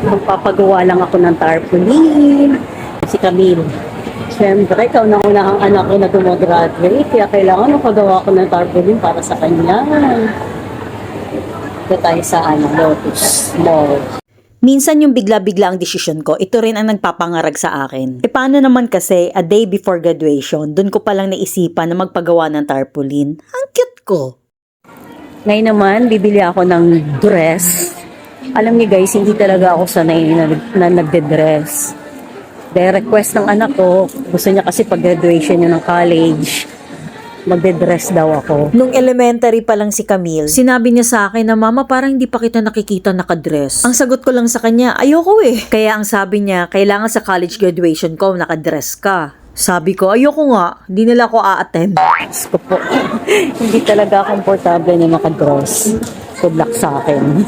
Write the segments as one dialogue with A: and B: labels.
A: Magpapagawa lang ako ng tarpaulin. Si Camille. Siyempre, ikaw na unahang anak ko na gumagraduate, kaya kailangan magpagawa ko ng tarpaulin para sa kanya. Ito tayo sa ano, Lotus Mall.
B: Minsan yung bigla-bigla ang desisyon ko, ito rin ang nagpapangarag sa akin. E paano naman kasi, a day before graduation, dun ko palang naisipan na magpagawa ng tarpaulin. Ang cute ko.
A: Ngayon naman, bibili ako ng dress. Alam niyo guys, hindi talaga ako sanay na, na nagde-dress. Dahil request ng anak ko, gusto niya kasi pag graduation niya ng college, magde-dress daw ako.
B: Nung elementary pa lang si Camille, sinabi niya sa akin na mama parang hindi pa kita nakikita nakadress. Ang sagot ko lang sa kanya, ayoko eh. Kaya ang sabi niya, kailangan sa college graduation ko nakadress ka. Sabi ko, ayoko nga, di nila ako a-attend.
A: Ko po. hindi talaga komportable na makadress. Good luck sa akin.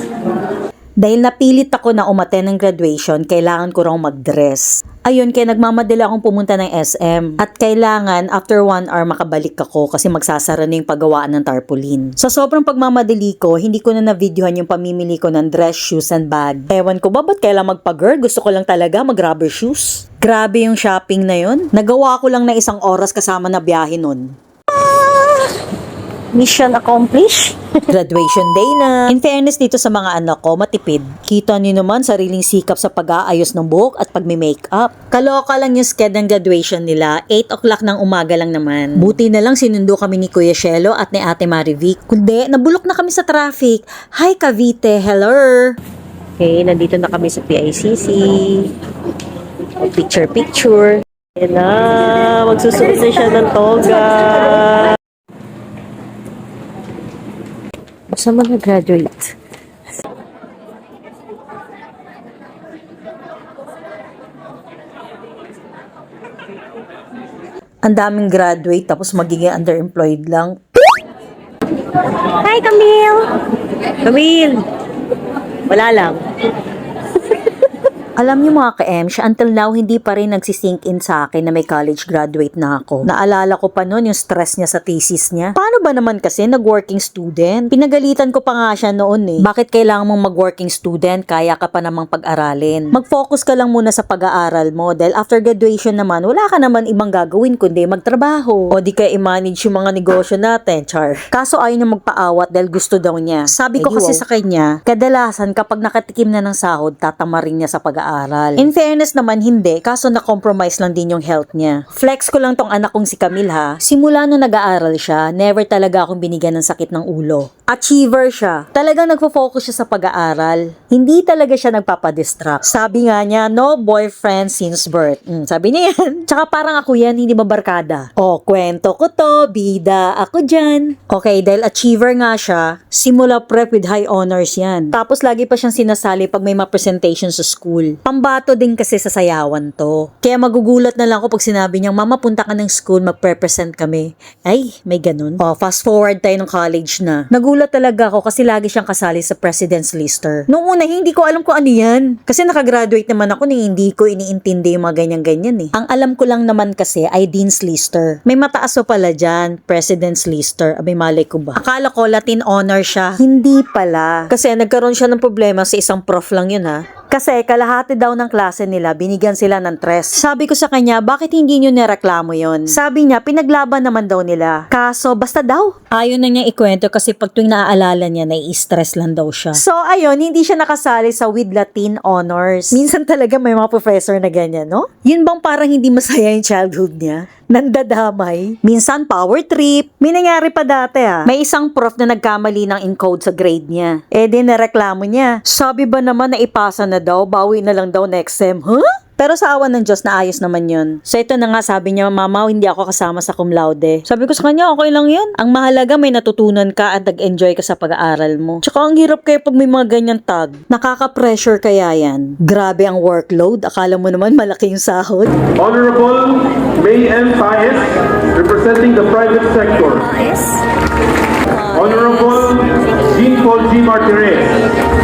B: Dahil napilit ako na umaten ng graduation, kailangan ko raw mag-dress. Ayun, kaya nagmamadali akong pumunta ng SM. At kailangan, after one hour, makabalik ako kasi magsasara na yung paggawaan ng tarpaulin. Sa sobrang pagmamadali ko, hindi ko na na-videohan yung pamimili ko ng dress, shoes, and bag. Ewan ko ba, ba't kailang magpa-girl? Gusto ko lang talaga mag-rubber shoes. Grabe yung shopping na yun. Nagawa ko lang na isang oras kasama na biyahe nun.
A: Mission accomplished.
B: Graduation day na. In fairness dito sa mga anak ko, matipid. Kita niyo naman sariling sikap sa pag-aayos ng buhok at pagme-makeup. Kaloka lang yung sked ng graduation nila, 8 o'clock ng umaga lang naman. Buti na lang sinundo kami ni Kuya Shelo at ni Ate Marivic. Kundi, nabulok na kami sa traffic. Hi Cavite, hello!
A: Okay, nandito na kami sa PICC. Picture, picture. Yan na, magsusuot na siya ng toga. Sa mga graduate.
B: Ang daming graduate tapos magiging underemployed lang.
A: Hi, Camille! Camille! Wala lang.
B: Alam niyo mga ka-M, siya until now hindi pa rin nagsisink in sa akin na may college graduate na ako. Naalala ko pa noon yung stress niya sa thesis niya. Paano ba naman kasi nag-working student? Pinagalitan ko pa nga siya noon eh. Bakit kailangan mong mag-working student kaya ka pa namang pag-aralin? Mag-focus ka lang muna sa pag-aaral mo dahil after graduation naman, wala ka naman ibang gagawin kundi magtrabaho. O di ka i-manage yung mga negosyo natin, char. Kaso ayaw niya magpaawat dahil gusto daw niya. Sabi ko kasi sa kanya, kadalasan kapag nakatikim na ng sahod, tatamarin niya sa pag-aaral. In fairness naman, hindi. Kaso na-compromise lang din yung health niya. Flex ko lang tong anak kong si Camille ha. Simula nung nag-aaral siya, never talaga akong binigyan ng sakit ng ulo. Achiever siya. Talagang nagfo-focus siya sa pag-aaral. Hindi talaga siya nagpapadistract. Sabi nga niya, no boyfriend since birth. Mm, sabi niya yan. Tsaka parang ako yan, hindi mabarkada. O, kwento ko to, bida ako dyan. Okay, dahil achiever nga siya, simula prep with high honors yan. Tapos lagi pa siyang sinasali pag may mga presentation sa school. Pambato din kasi sa sayawan to. Kaya magugulat na lang ako pag sinabi niyang, Mama, punta ka ng school, magpre-present kami. Ay, may ganun. O, fast forward tayo ng college na. Nagulat talaga ako kasi lagi siyang kasali sa president's lister. Noong una, hindi ko alam kung ano yan. Kasi nakagraduate naman ako ni hindi ko iniintindi yung mga ganyan-ganyan eh. Ang alam ko lang naman kasi ay dean's lister. May mataas pa pala dyan, president's lister. Abay, malay ko ba? Akala ko Latin honor siya. Hindi pala. Kasi nagkaroon siya ng problema sa isang prof lang yun ha. Kasi kalahati daw ng klase nila, binigyan sila ng tres. Sabi ko sa kanya, bakit hindi nyo nireklamo yon? Sabi niya, pinaglaban naman daw nila. Kaso, basta daw. Ayaw na niya ikwento kasi pag tuwing naaalala niya, nai-stress lang daw siya. So, ayun, hindi siya nakasali sa with Latin honors. Minsan talaga may mga professor na ganyan, no? Yun bang parang hindi masaya yung childhood niya? Nandadamay. Minsan power trip. May nangyari pa dati ah. May isang prof na nagkamali ng encode sa grade niya. Eh di nareklamo niya. Sabi ba naman na ipasa na daw, bawi na lang daw next sem. Huh? Pero sa awan ng Diyos, naayos naman yun. So ito na nga sabi niya, Mama, hindi ako kasama sa cum laude. Sabi ko sa kanya, okay lang yun. Ang mahalaga, may natutunan ka at nag-enjoy ka sa pag-aaral mo. Tsaka ang hirap kaya pag may mga ganyan tag. Nakaka-pressure kaya yan. Grabe ang workload. Akala mo naman malaki yung sahod.
C: Honorable May M. Paez, representing the private sector. Honorable Jean Paul G. Martirez.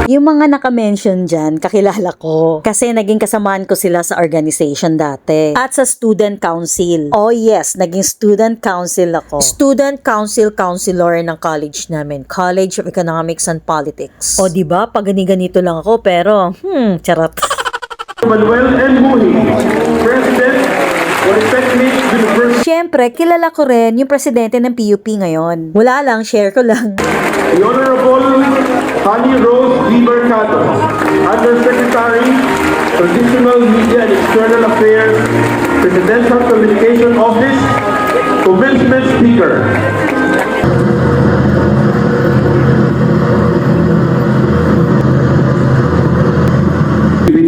B: Yung mga naka-mention dyan, kakilala ko. Kasi naging kasamaan ko sila sa organization dati. At sa student council. Oh yes, naging student council ako. Student council counselor ng college namin. College of Economics and Politics. O di ba pag gani-ganito lang ako pero, hmm, charot.
C: Manuel N. Muhi, President.
B: Siyempre, kilala ko rin yung presidente ng PUP ngayon. Wala lang, share ko lang.
C: The Honorable Honey Rose D. Mercado, Undersecretary, Traditional Media and External Affairs, Presidential Communication Office, Commencement Speaker.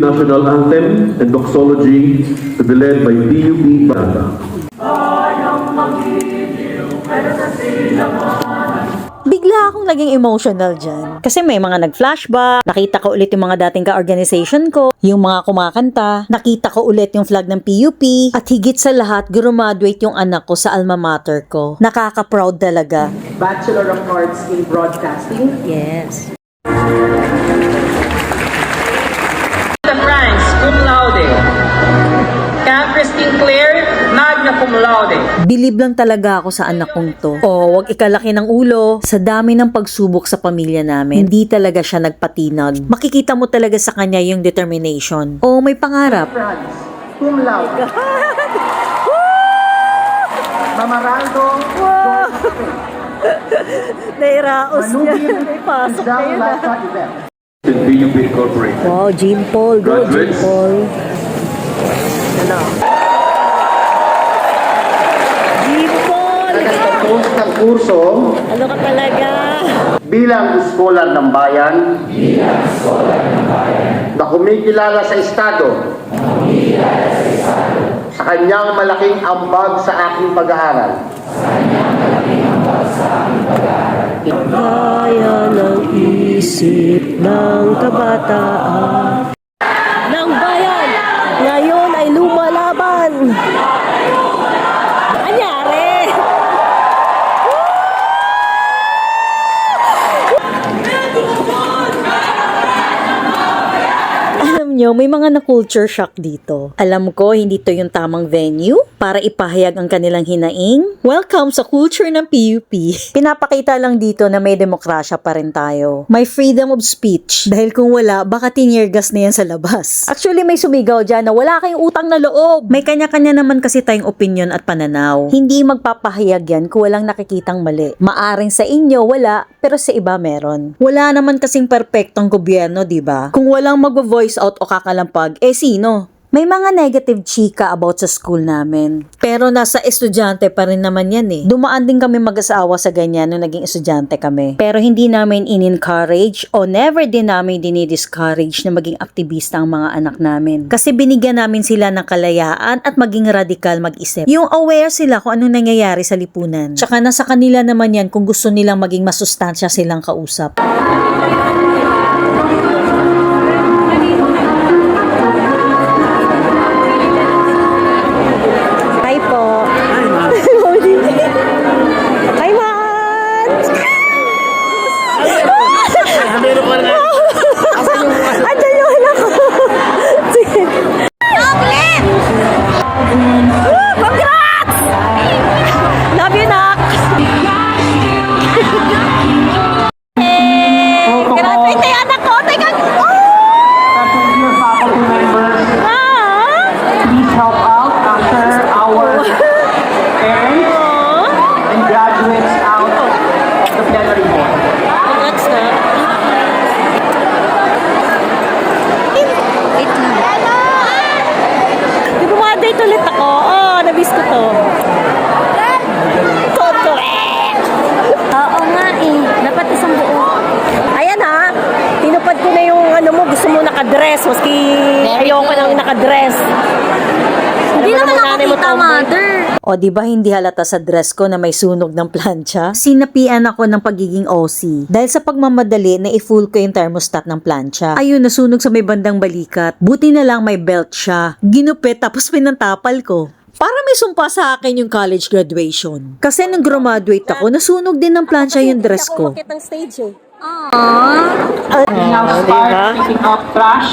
C: National Anthem and Doxology to be led by DUP Banda.
B: Bigla akong naging emotional dyan. Kasi may mga nag-flashback, nakita ko ulit yung mga dating ka-organization ko, yung mga kumakanta, nakita ko ulit yung flag ng PUP, at higit sa lahat, graduate yung anak ko sa alma mater ko. Nakaka-proud talaga.
D: Bachelor of Arts in Broadcasting.
B: Yes.
E: Sa France, cum laude. Kaya Christine Claire, magna cum laude.
B: Bilib lang talaga ako sa anak kong to. O, wag ikalaki ng ulo. Sa dami ng pagsubok sa pamilya namin, hindi talaga siya nagpatinag. Makikita mo talaga sa kanya yung determination. O, may pangarap.
D: France, cum laude. Mamaraldo,
B: Nairaos
D: Manubin, Rizal Lata Event.
C: DUP Incorporated.
B: Wow, Jean Paul. Go,
C: Graduates.
B: Paul. Jean
F: Nagtatapos ng kurso?
B: Ano ka talaga?
F: bilang scholar ng bayan. Na kumikilala sa Estado. Sa kanyang malaking ambag sa aking pag-aaral.
A: Kaya ng isip ng kabataan ng bayan ngayon ay lumalaban. Anyari?
B: Alam nyo, may mga na-culture shock dito. Alam ko, hindi to yung tamang venue para ipahayag ang kanilang hinaing. Welcome sa culture ng PUP. Pinapakita lang dito na may demokrasya pa rin tayo. May freedom of speech. Dahil kung wala, baka tiniergas na yan sa labas. Actually, may sumigaw dyan na wala kayong utang na loob. May kanya-kanya naman kasi tayong opinion at pananaw. Hindi magpapahayag yan kung walang nakikitang mali. Maaring sa inyo, wala, pero sa iba meron. Wala naman kasing perpektong gobyerno, di ba? Kung walang mag-voice out o kakalampag, eh sino? May mga negative chika about sa school namin. Pero nasa estudyante pa rin naman yan eh. Dumaan din kami mag-asawa sa ganyan nung naging estudyante kami. Pero hindi namin in-encourage o never din namin dinidiscourage na maging aktivista ang mga anak namin. Kasi binigyan namin sila ng kalayaan at maging radikal mag-isip. Yung aware sila kung anong nangyayari sa lipunan. Tsaka nasa kanila naman yan kung gusto nilang maging masustansya silang kausap.
A: Nakadress. Maski ayoko nang nakadress. Hindi naman ako kita, mother.
B: O di ba hindi halata sa dress ko na may sunog ng plancha? Sinapian ako ng pagiging OC. Dahil sa pagmamadali na i-full ko yung thermostat ng plancha. Ayun, nasunog sa may bandang balikat. Buti na lang may belt siya. Ginupit tapos pinantapal ko. Para may sumpa sa akin yung college graduation. Kasi nung graduate ako, nasunog din ng plancha yung dress ko.
A: ng stage eh.
D: We now start picking up trash.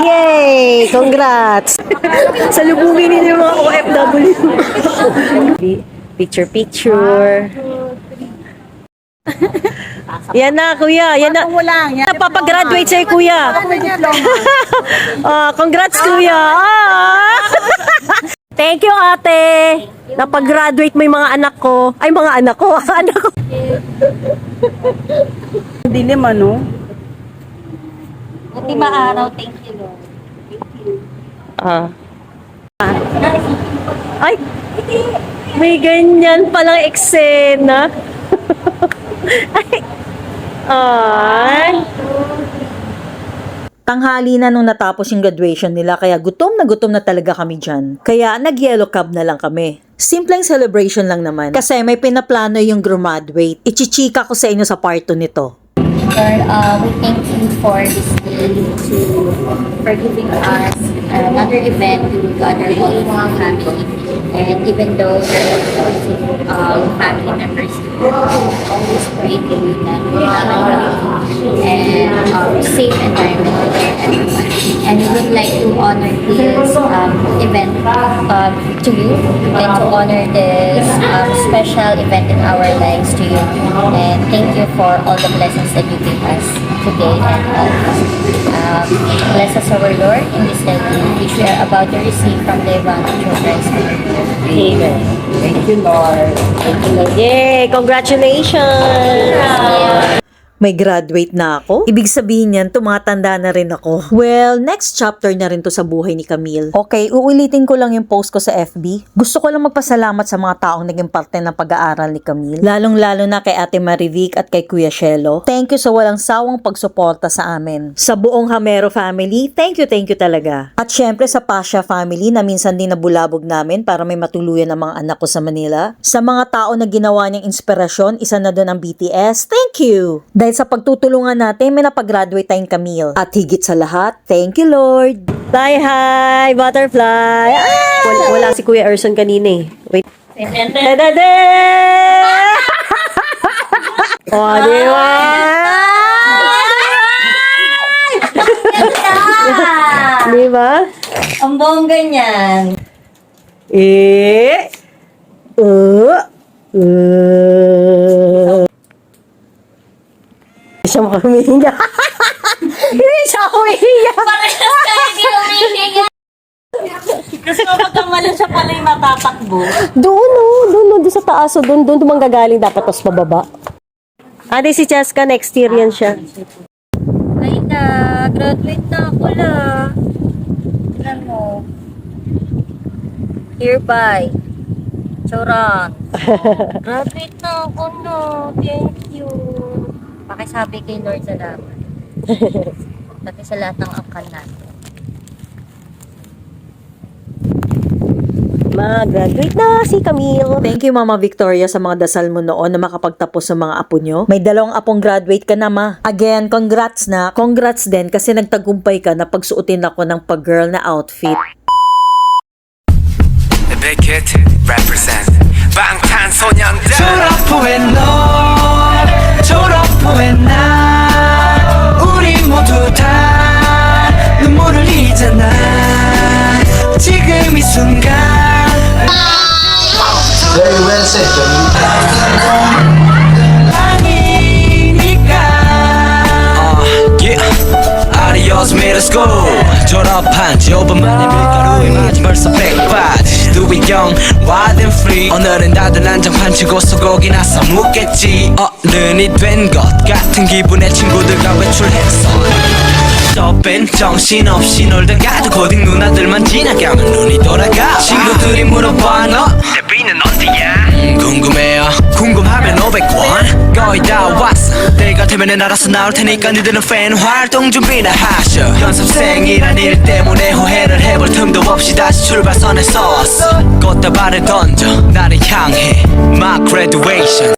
A: Yay! Congrats! Salubungin ninyo yung mga OFW. picture, picture. yan na, kuya. Yan na. Napapagraduate sa'yo, kuya. Ah, congrats, kuya. Ah! Thank you, ate. Napag-graduate mo yung mga anak ko. Ay, mga anak ko. anak ko. Dilim, ano?
G: Buti maaraw, thank you, Lord.
A: Ah. Ay! May ganyan palang eksena. Ay! Ay!
B: Tanghali na nung natapos yung graduation nila kaya gutom na gutom na talaga kami dyan. Kaya nag-yellow cab na lang kami. Simpleng celebration lang naman. Kasi may pinaplano yung graduate. Ichichika ko sa inyo sa part 2 nito.
G: Lord, uh, we thank you for this day to for giving us another event to gather all of our family. And even though there are um, family members, we always pray to you that we have a and um, safe environment for everyone. And we would like to honor this um, event um, to you and to honor this um, special event in our lives to you. And thank you for all the blessings that you gave us today and always. Um, bless us, our Lord, in this which we are about to receive from the advantage of Christ.
A: Amen. Thank you, Lord. Thank you, Lord. Yay! Congratulations!
B: May graduate na ako? Ibig sabihin niyan, tumatanda na rin ako. Well, next chapter na rin to sa buhay ni Camille. Okay, uulitin ko lang yung post ko sa FB. Gusto ko lang magpasalamat sa mga taong naging parte ng pag-aaral ni Camille. Lalong-lalo na kay Ate Marivic at kay Kuya Shelo. Thank you sa walang sawang pagsuporta sa amin. Sa buong Hamero family, thank you, thank you talaga. At syempre sa Pasha family na minsan din nabulabog namin para may matuluyan ng mga anak ko sa Manila. Sa mga tao na ginawa niyang inspirasyon, isa na doon ang BTS, thank you! Dahil sa pagtutulungan natin, may napag-graduate tayong Camille. At higit sa lahat, thank you Lord!
A: Fly high, butterfly! Ah! Wala, wala si Kuya Erson kanina eh. Wait. Tadada! oh, di ba? Di ba?
G: Ang bongga niyan.
A: Eh. Uh. Uh. Hindi siya makaminga. Hindi siya umiiyak.
G: Gusto ko pagkamalan siya pala yung matatakbo.
A: Doon, oh. Doon, oh. Doon sa taas. Oh. Doon, doon. Manggagaling dapat. Tapos pababa. Di si Cheska. Next year yan siya.
G: Ay na, graduate na ako la. Tignan mo. Hereby. Choran. graduate na ako no. Thank you. Pakisabi kay Lord salamat. Pati sa lahat ng angkan natin.
A: Ma-graduate na si Camille.
B: Thank you, Mama Victoria, sa mga dasal mo noon na makapagtapos sa mga apo nyo. May dalawang apong graduate ka na, Ma. Again, congrats na. Congrats din kasi nagtagumpay ka na pagsuotin ako ng pag-girl na outfit.
H: The Big Hit represent. Bangtan Sonyang Dan! 년단
I: 졸업 후에 너 졸업 후에 나. 우리 모두 다 눈물을 흘리잖아. 지금 이 순간.
F: Very well said,
I: 아니니까.
H: yeah. Adios middle school. 졸업한 지 5분 만에 밀가루에 맞은 벌써 백 두비경? wild and free. 오늘은 다들 난장판 치고 소고기나 싸먹겠지. 어른이 된 것 같은 기분에 친구들과 외출했어 좁은 정신없이 놀다가도 고딩 누나들만 지나가면 눈이 돌아가. 친구들이 물어봐 너. 데뷔는 언제야 음, 궁금해요 궁금하면 500원. 거의 다 왔어. 때가 되면 은 알아서 나올 테니까 니들은 팬 활동 준비나 하셔. 연습생이란 일 때문에 후회를 해볼 틈도 없이 다시 출발선에 섰어. 꽃다발을 던져. 나를 향해. My graduation